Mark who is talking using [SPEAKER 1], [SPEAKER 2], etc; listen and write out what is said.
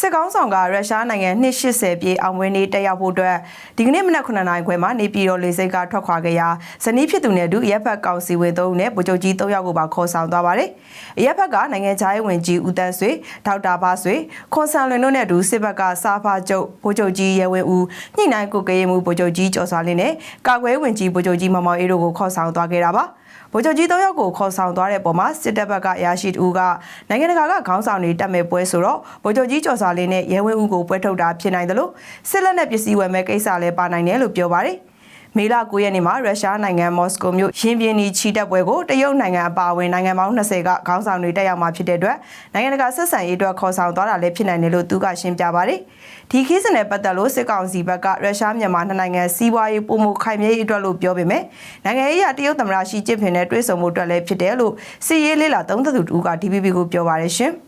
[SPEAKER 1] စစ်ကောင်းဆောင်ကရုရှားနိုင်ငံ280ပြည်အောင်ပွဲနေ့တက်ရောက်ဖို့အတွက်ဒီကနေ့မနက်9နာရီခွဲမှာနေပြည်တော်လေဆိပ်ကထွက်ခွာခဲ့ရာဇနီးဖြစ်သူနဲ့အတူရပ်ဖက်ကောင်စီဝင်3ဦးနဲ့ဗိုလ်ချုပ်ကြီး3ယောက်ကိုပါခေါ်ဆောင်သွားပါတယ်။ရပ်ဖက်ကနိုင်ငံခြားရေးဝန်ကြီးဦးတန်းဆွေဒေါက်တာဘာဆွေခွန်ဆန်လွင်တို့နဲ့အတူစစ်ဘက်ကစားဖားချုပ်ဗိုလ်ချုပ်ကြီးရဲဝင်းဦးညှိနှိုင်းကုတ်ကရေးမှုဗိုလ်ချုပ်ကြီးကျော်စွာလင်းနဲ့ကာကွယ်ဝင်ကြီးဗိုလ်ချုပ်ကြီးမောင်မောင်အေးတို့ကိုခေါ်ဆောင်သွားခဲ့တာပါ။ဗိုလ်ချုပ်ကြီး၃ယောက်ကိုခေါ်ဆောင်သွားတဲ့ပုံမှာစစ်တပ်ဘက်ကအရာရှိတူကနိုင်ငံတကာကခေါင်းဆောင်တွေတက်မဲ့ပွဲဆိုတော့ဗိုလ်ချုပ်ကြီးကျော်စွာလင်းနဲ့ရဲဝင်းဦးကိုပွဲထုတ်တာဖြစ်နိုင်တယ်လို့စစ်လက်နက်ပစ္စည်းဝယ်မဲ့ကိစ္စလည်းပါနိုင်တယ်လို့ပြောပါတယ်။မေလ9ရက်နေ့မှာရုရှားနိုင်ငံမော်စကိုမြို့ရင်ပြင်းနီချီတက်ပွဲကိုတရုတ်နိုင်ငံအပါအဝင်နိုင်ငံပေါင်း20ကခေါင်းဆောင်တွေတက်ရောက်မှာဖြစ်တဲ့အတွက်နိုင်ငံတကာဆက်ဆံရေးအတွက်ခေါ်ဆောင်သွားတာလည်းဖြစ်နိုင်တယ်လို့သူကရှင်းပြပါတယ်။ဒီခီးစဉ်နဲ့ပတ်သက်လို့စစ်ကောင်စီဘက်ကရုရှားမြန်မာနှစ်နိုင်ငံစီးပွားရေးပုံမှုခိုင်မြဲရေးအတွက်လို့ပြောပေမဲ့နိုင်ငံရေးအရတရုတ်သမ္မတရှီကျင့်ဖင်နဲ့တွေ့ဆုံမှုအတွက်လည်းဖြစ်တယ်လို့စစ်ရေးလေးလာသုံးသပ်သူတူက DPP ကိုပြောပါတယ်ရှင်။